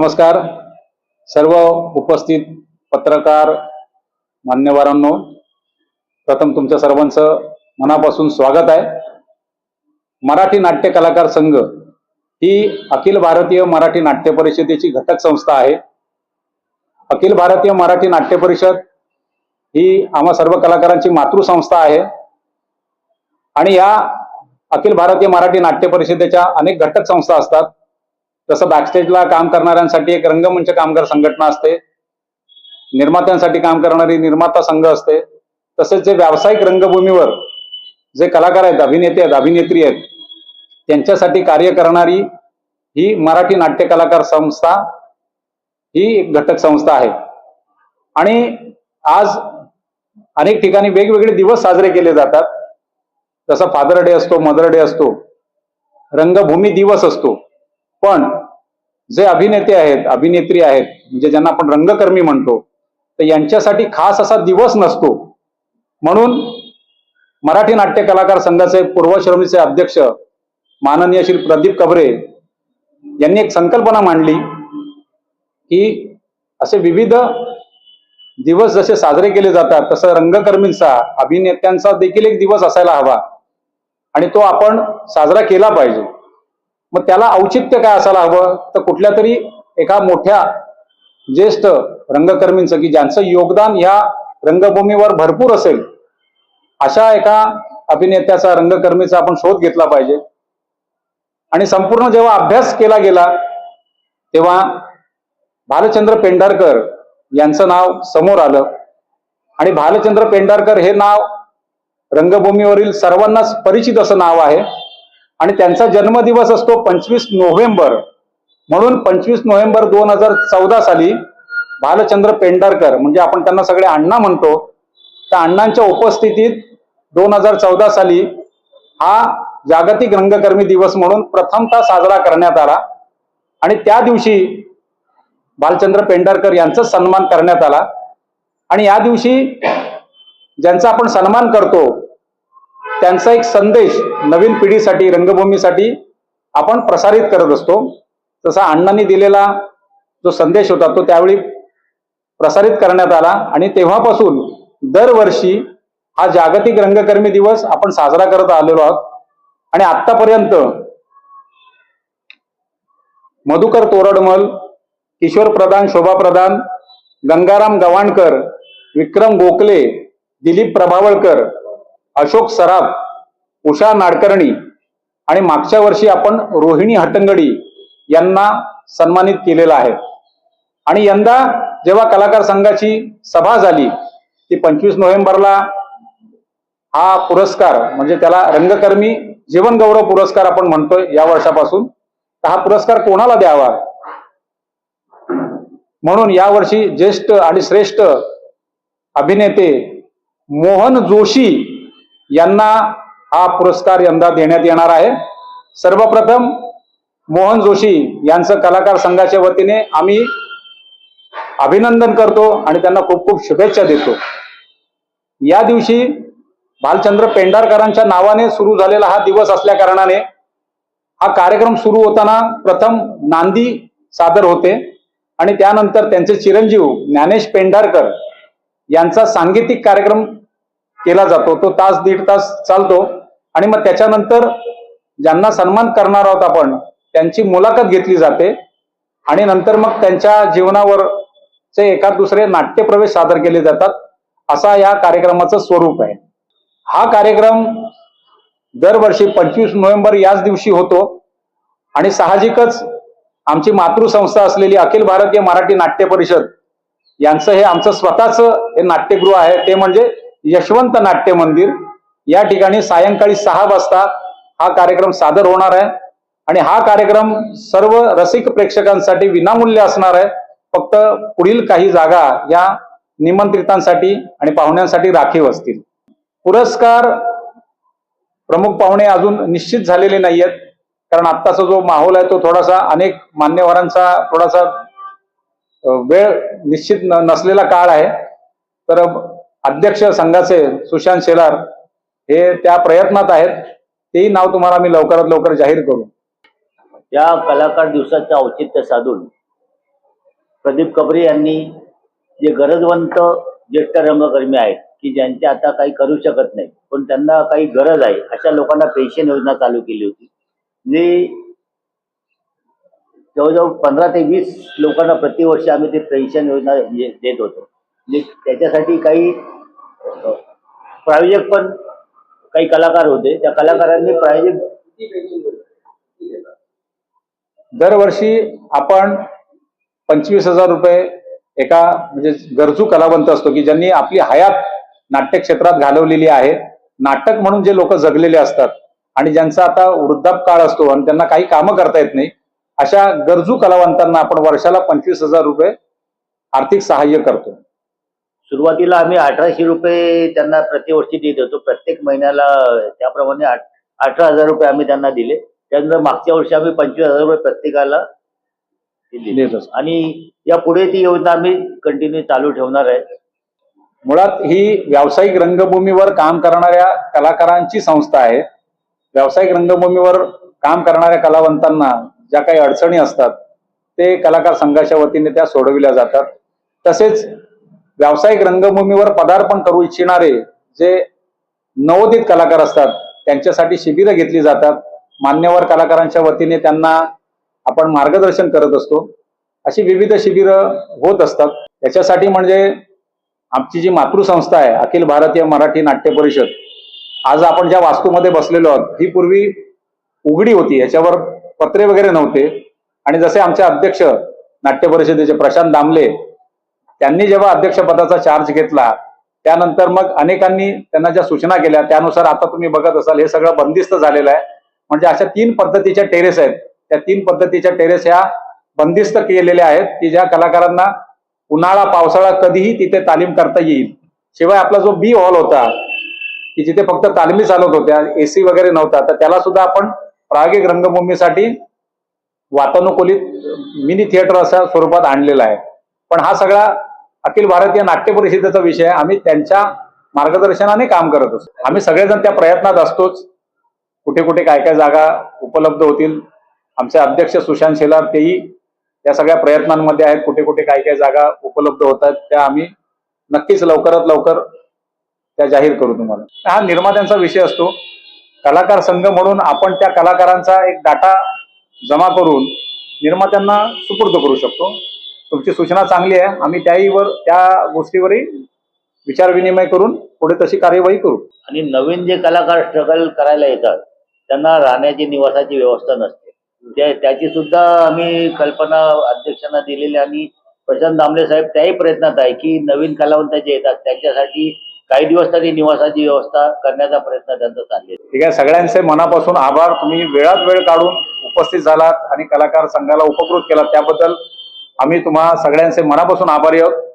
नमस्कार. सर्व उपस्थित पत्रकार मान्यवरांनो प्रथम तुमच्या सर्वांचं मनापासून स्वागत आहे. मराठी नाट्य कलाकार संघ ही अखिल भारतीय मराठी नाट्य परिषदेची घटक संस्था आहे. अखिल भारतीय मराठी नाट्य परिषद ही आम्हा सर्व कलाकारांची मातृसंस्था आहे. आणि या अखिल भारतीय मराठी नाट्य परिषदेच्या अनेक घटक संस्था असतात. तसं बॅकस्टेजला काम करणाऱ्यांसाठी एक रंगमंच कामगार संघटना असते. निर्मात्यांसाठी काम करणारी निर्माता संघ असते. तसेच जे व्यावसायिक रंगभूमीवर जे कलाकार आहेत अभिनेते आहेत अभिनेत्री आहेत त्यांच्यासाठी कार्य करणारी ही मराठी नाट्य कलाकार संस्था ही एक घटक संस्था आहे. आणि आज अनेक ठिकाणी वेगवेगळे दिवस साजरे केले जातात. जसं फादर डे असतो मदर डे असतो रंगभूमी दिवस असतो. पण जे अभिनेते आहेत अभिनेत्री आहेत म्हणजे ज्यांना आपण रंगकर्मी म्हणतो तर यांच्यासाठी खास असा दिवस नसतो. म्हणून मराठी नाट्य कलाकार संघाचे पूर्वश्रमीचे अध्यक्ष माननीय श्री प्रदीप कबरे यांनी एक संकल्पना मांडली की असे विविध दिवस जसे साजरे केले जातात तसं रंगकर्मींचा अभिनेत्यांचा देखील एक दिवस असायला हवा. आणि तो आपण साजरा केला पाहिजे. मग त्याला औचित्य काय असायला हवं? तर कुठल्या तरी एका मोठ्या ज्येष्ठ रंगकर्मींचं की ज्यांचं योगदान ह्या रंगभूमीवर भरपूर असेल अशा एका अभिनेत्याचा रंगकर्मीचा आपण शोध घेतला पाहिजे. आणि संपूर्ण जेव्हा अभ्यास केला गेला तेव्हा भालचंद्र पेंढारकर यांचं नाव समोर आलं. आणि भालचंद्र पेंढारकर हे नाव रंगभूमीवरील सर्वांनाच परिचित असं नाव आहे. आणि त्यांचा जन्मदिवस असतो पंचवीस नोव्हेंबर. म्हणून पंचवीस नोव्हेंबर दोन हजार चौदा साली भालचंद्र पेंढारकर म्हणजे आपण त्यांना सगळे अण्णा म्हणतो त्या अण्णांच्या उपस्थितीत दोन हजार चौदा साली हा जागतिक रंगकर्मी दिवस म्हणून प्रथमतः साजरा करण्यात आला. आणि त्या दिवशी भालचंद्र पेंढारकर यांचा सन्मान करण्यात आला. आणि या दिवशी ज्यांचा आपण सन्मान करतो त्यांचा एक संदेश नवीन पिढीसाठी रंगभूमीसाठी आपण प्रसारित करत असतो. तसा अण्णांनी दिलेला जो संदेश होता तो त्यावेळी प्रसारित करण्यात आला आणि तेव्हापासून दरवर्षी हा जागतिक रंगकर्मी दिवस आपण साजरा करत आलेलो आहोत. आणि आतापर्यंत मधुकर तोरडमल किशोर प्रधान शोभा प्रधान गंगाराम गवाणकर विक्रम गोखले दिलीप प्रभावळकर अशोक सराफ उषा नाडकर्णी आणि मागच्या वर्षी आपण रोहिणी हट्टंगडी यांना सन्मानित केलेलं आहे. आणि यंदा जेव्हा कलाकार संघाची सभा झाली ती पंचवीस नोव्हेंबरला हा पुरस्कार म्हणजे त्याला रंगकर्मी जीवन गौरव पुरस्कार आपण म्हणतोय या वर्षापासून तर हा पुरस्कार कोणाला द्यावा? म्हणून यावर्षी ज्येष्ठ आणि श्रेष्ठ अभिनेते मोहन जोशी यांना हा पुरस्कार यंदा देण्यात येणार आहे. सर्वप्रथम मोहन जोशी यांचं कलाकार संघाच्या वतीने आम्ही अभिनंदन करतो आणि त्यांना खूप खूप शुभेच्छा देतो. या दिवशी भालचंद्र पेंढारकरांच्या नावाने सुरू झालेला हा दिवस असल्या कारणाने हा कार्यक्रम सुरू होताना प्रथम नांदी सादर होते आणि त्यानंतर त्यांचे चिरंजीव ज्ञानेश पेंढारकर यांचा सांगीतिक कार्यक्रम केला जातो. तो तास दीड तास चालतो. आणि मग त्याच्यानंतर ज्यांना सन्मान करणार आहोत आपण त्यांची मुलाखत घेतली जाते. आणि नंतर मग त्यांच्या जीवनावर चे एका दुसरे नाट्यप्रवेश सादर केले जातात. असा या कार्यक्रमाचं स्वरूप आहे. हा कार्यक्रम दरवर्षी पंचवीस नोव्हेंबर याच दिवशी होतो. आणि साहजिकच आमची मातृसंस्था असलेली अखिल भारतीय मराठी नाट्य परिषद यांचं हे आमचं स्वतःच हे नाट्यगृह आहे. ते म्हणजे यशवंत नाट्य मंदिर. या ठिकाणी सायंकाळी सहा वाजता हा कार्यक्रम सादर होणार आहे. आणि हा कार्यक्रम सर्व रसिक प्रेक्षकांसाठी विनामूल्य असणार आहे. फक्त पुढील काही जागा या निमंत्रितांसाठी आणि पाहुण्यांसाठी राखीव असतील. पुरस्कार प्रमुख पाहुणे अजून निश्चित झालेले नाही आहेत कारण आत्ताचा जो माहोल आहे तो थोडासा अनेक मान्यवरांचा थोडासा वेळ निश्चित नसलेला काळ आहे. तर अध्यक्ष संघाचे सुशांत शेलार हे त्या प्रयत्नात आहेत. तेही नाव तुम्हाला मी लवकरात लवकर जाहीर करू. या कलाकार दिवसाचे औचित्य साधून प्रदीप कबरे यांनी जे गरजवंत ज्येष्ठ रंगकर्मी आहेत की ज्यांचे आता काही करू शकत नाही पण त्यांना काही गरज आहे अशा लोकांना पेन्शन योजना चालू केली होती. जी जवळजवळ पंधरा ते वीस लोकांना प्रतिवर्षी आम्ही ते पेन्शन योजना देत होतो. त्याच्यासाठी काही प्रायोजक पण काही कलाकार होते. त्या कलाकारांनी प्रायोजक दरवर्षी आपण पंचवीस हजार रुपये एका म्हणजे गरजू कलावंत असतो की ज्यांनी आपली हयात नाट्य क्षेत्रात घालवलेली आहे. नाटक म्हणून जे लोक जगलेले असतात आणि ज्यांचा आता वृद्धापकाळ असतो आणि त्यांना काही कामं करता येत नाही अशा गरजू कलावंतांना आपण वर्षाला पंचवीस हजार रुपये आर्थिक सहाय्य करतो. सुरुवातीला आम्ही अठराशे रुपये त्यांना प्रतिवर्षी देत होतो. प्रत्येक महिन्याला त्याप्रमाणे अठरा हजार रुपये आम्ही त्यांना दिले. त्यानंतर मागच्या वर्षी आम्ही पंचवीस हजार रुपये प्रत्येकाला दिले. आणि या पुढे ती योजना आम्ही कंटिन्यू चालू ठेवणार आहे. मुळात ही व्यावसायिक रंगभूमीवर काम करणाऱ्या कलाकारांची संस्था आहे. व्यावसायिक रंगभूमीवर काम करणाऱ्या कलावंतांना ज्या काही अडचणी असतात ते कलाकार संघाच्या वतीने त्या सोडविल्या जातात. तसेच व्यावसायिक रंगभूमीवर पदार्पण करू इच्छिणारे जे नवोदित कलाकार असतात त्यांच्यासाठी शिबिरं घेतली जातात. मान्यवर कलाकारांच्या वतीने त्यांना आपण मार्गदर्शन करत असतो. अशी विविध शिबिरं होत असतात. त्याच्यासाठी म्हणजे आमची जी मातृसंस्था आहे अखिल भारतीय मराठी नाट्य परिषद आज आपण ज्या वास्तूमध्ये बसलेलो आहोत ही पूर्वी उघडी होती. याच्यावर पत्रे वगैरे नव्हते. आणि जसे आमचे अध्यक्ष नाट्य परिषदेचे प्रशांत दामले त्यांनी जेव्हा अध्यक्षपदाचा चार्ज घेतला त्यानंतर मग अनेकांनी त्यांना ज्या सूचना केल्या त्यानुसार आता तुम्ही बघत असाल हे सगळं बंदिस्त झालेलं आहे. म्हणजे अशा तीन पद्धतीच्या टेरेस आहेत. त्या तीन पद्धतीच्या टेरेस ह्या बंदिस्त केलेल्या आहेत की ज्या कलाकारांना उन्हाळा पावसाळा कधीही तिथे तालीम करता येईल. शिवाय आपला जो बी हॉल होता की जिथे फक्त तालमी चालत होत्या एसी वगैरे नव्हता तर त्याला सुद्धा आपण प्रायोगिक रंगभूमीसाठी वातानुकूलित मिनी थिएटर अशा स्वरूपात आणलेला आहे. पण हा सगळा अखिल भारतीय नाट्य परिषदेचा विषय आम्ही त्यांच्या मार्गदर्शनाने काम करत असतो. आम्ही सगळेजण त्या प्रयत्नात असतोच. कुठे कुठे काय काय जागा उपलब्ध होतील. आमचे अध्यक्ष सुशांत शेलार तेही या सगळ्या प्रयत्नांमध्ये आहेत. कुठे कुठे काय काय जागा उपलब्ध होत आहेत त्या आम्ही नक्कीच लवकरात लवकर त्या जाहीर करू तुम्हाला. हा निर्मात्यांचा विषय असतो. कलाकार संघ म्हणून आपण त्या कलाकारांचा एक डाटा जमा करून निर्मात्यांना सुपूर्द करू शकतो. तुमची सूचना चांगली आहे. आम्ही त्याहीवर त्या गोष्टीवरही विचारविनिमय करून पुढे तशी कार्यवाही करू. आणि नवीन जे कलाकार स्ट्रगल करायला येतात त्यांना राहण्याची निवासाची व्यवस्था नसते. त्या त्याची सुद्धा आम्ही कल्पना अध्यक्षांना दिलेली आणि प्रशांत दामले साहेब त्याही प्रयत्नात आहे की नवीन कलावंत जे येतात. त्यांच्यासाठी काही दिवस तरी निवासाची व्यवस्था करण्याचा प्रयत्न त्यांचा चाललेला आहे. ठीक आहे सगळ्यांचे मनापासून आभार. तुम्ही वेळात वेळ काढून उपस्थित झालात आणि कलाकार संघाला उपकृत केलात. त्याबद्दल आम्ही तुम्हा सगळ्यांचे मनापासून आभारी आहोत.